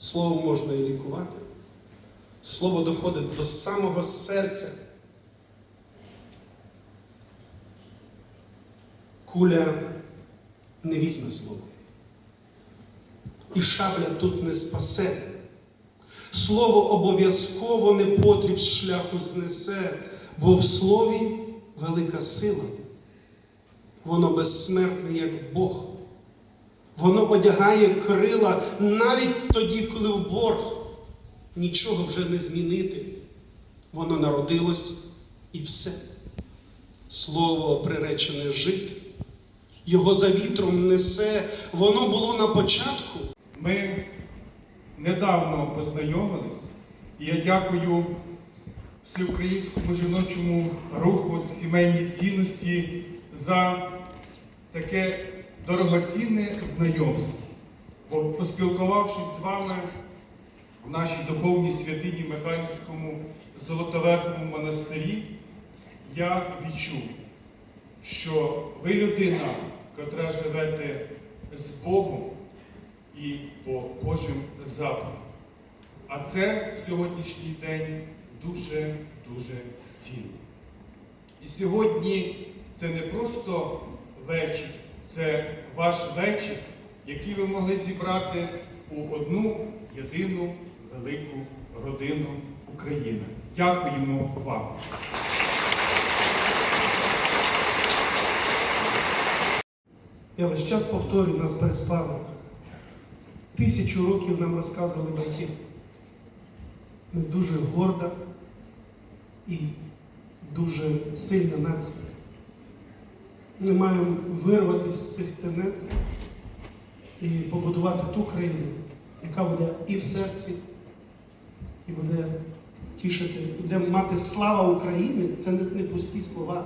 Словом можна і лікувати. Слово доходить до самого серця. Куля не візьме слово. І шабля тут не спасе. Слово обов'язково не потріб шляху знесе, бо в слові велика сила. Воно безсмертне, як Бог. Воно одягає крила навіть тоді, коли в борг нічого вже не змінити. Воно народилось і все. Слово приречене жити. Його за вітром несе. Воно було на початку. Ми недавно познайомились, і я дякую всеукраїнському жіночому руху сімейні цінності за таке дорогоцінне знайомство. Бо поспілкувавшись з вами в нашій духовній святині Михайлівському Золотоверховому монастирі, я відчув, що ви людина, котра живете з Богом і по Божим заповідям. А це в сьогоднішній день дуже-дуже цінно. І сьогодні це не просто вечір, це ваш вечір, який ви могли зібрати у одну єдину велику родину України. Дякуємо вам. Я весь час повторюю, нас приспали. Тисячу років нам розказували батьки. Ми дуже горда і дуже сильна нація. Ми маємо вирватися з цих тенет і побудувати ту країну, яка буде і в серці, і буде тішити, буде мати слава України. Це не, пусті слова.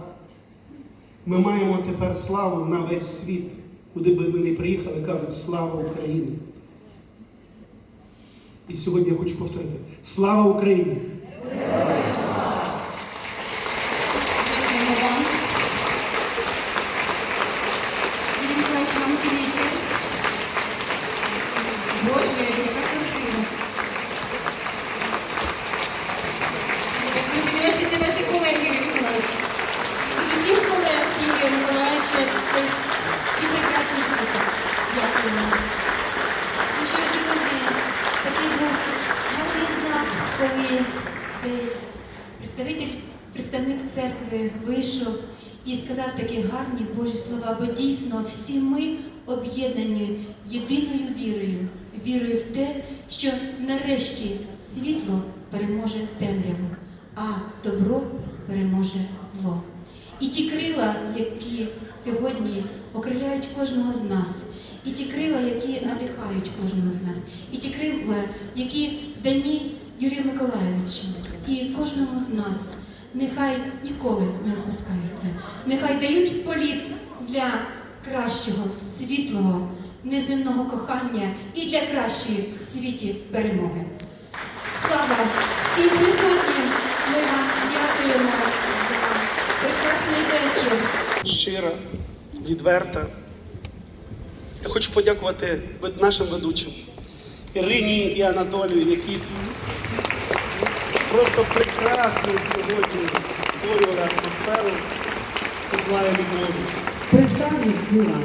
Ми маємо тепер славу на весь світ. Куди би ми не приїхали, кажуть слава Україні. І сьогодні я хочу повторити: слава Україні! Дякуємо вам. Юрій Миколаївич, вам квіти. Боже, яка так. Від усіх колег Юрія Миколаївича це ці прекрасні. Дякуємо. Ну друзі, такий був гарний знак, коли цей представник церкви вийшов і сказав такі гарні Божі слова, бо дійсно всі ми об'єднані єдиною вірою, вірою в те, що нарешті світло переможе темряву, а добро переможе зло. І ті крила, які сьогодні окриляють кожного з нас, і ті крила, які надихають кожного з нас, і ті крила, які дані Юрію Миколайовичу і кожному з нас, нехай ніколи не опускаються, нехай дають політ для кращого, світлого, неземного кохання і для кращої в світі перемоги. Слава всім присутнім! Ми вам дякуємо за прекрасний вечір. щира, відверта. Я хочу подякувати нашим ведучим Ірині і Анатолію, які просто прекрасно сьогодні створювали атмосферу тепла і любові. Представник Юра.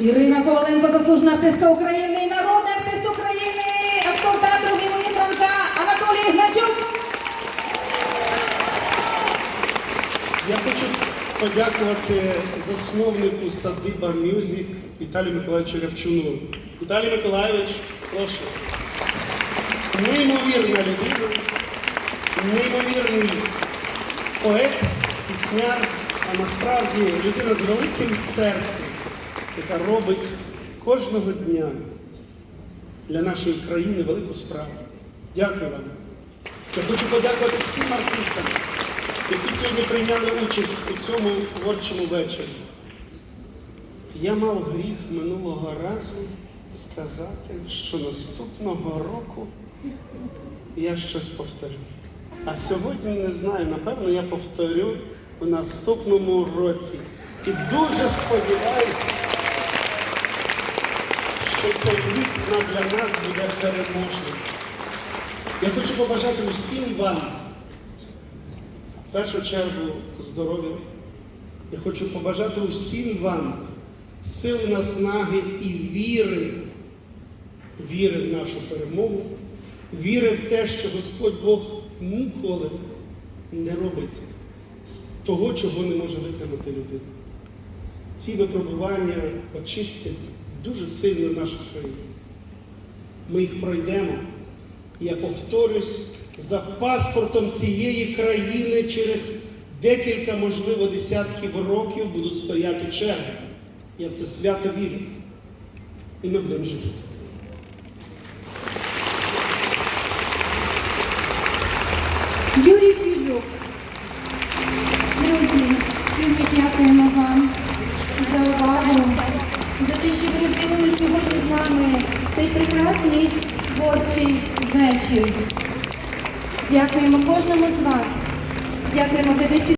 Ірина Коваленко, заслужена артистка України і народний артист України, актор театру імені Франка Анатолій Гначук. Я хочу подякувати засновнику Садиба Мюзик Віталію Миколаївичу Рябчуну. Віталій Миколаївич, прошу. Неймовірна людина, неймовірний поет, пісняр, а насправді людина з великим серцем, яка робить кожного дня для нашої країни велику справу. Дякую вам. Я хочу подякувати всім артистам, які сьогодні прийняли участь у цьому творчому вечорі. Я мав гріх минулого разу сказати, що наступного року я щось повторю. А сьогодні не знаю, напевно, я повторю у наступному році. І дуже сподіваюся, що цей рік для нас буде переможним. Я хочу побажати усім вам, в першу чергу, здоров'я. Я хочу побажати усім вам сил, наснаги і віри, віри в нашу перемогу, віри в те, що Господь Бог ніколи не робить з того, чого не може витримати людина. Ці випробування очистять дуже сильно нашу країну. Ми їх пройдемо. Я повторюсь, за паспортом цієї країни через декілька, можливо, десятків років будуть стояти черги. Я в це свято вірю. І ми будемо жити в Юрій Піжук. Друзі, дуже дякуємо вам за увагу, за те, що ви розділили сьогодні з нами цей прекрасний творчий вечір. Дякуємо кожному з вас. Дякуємо глядачам.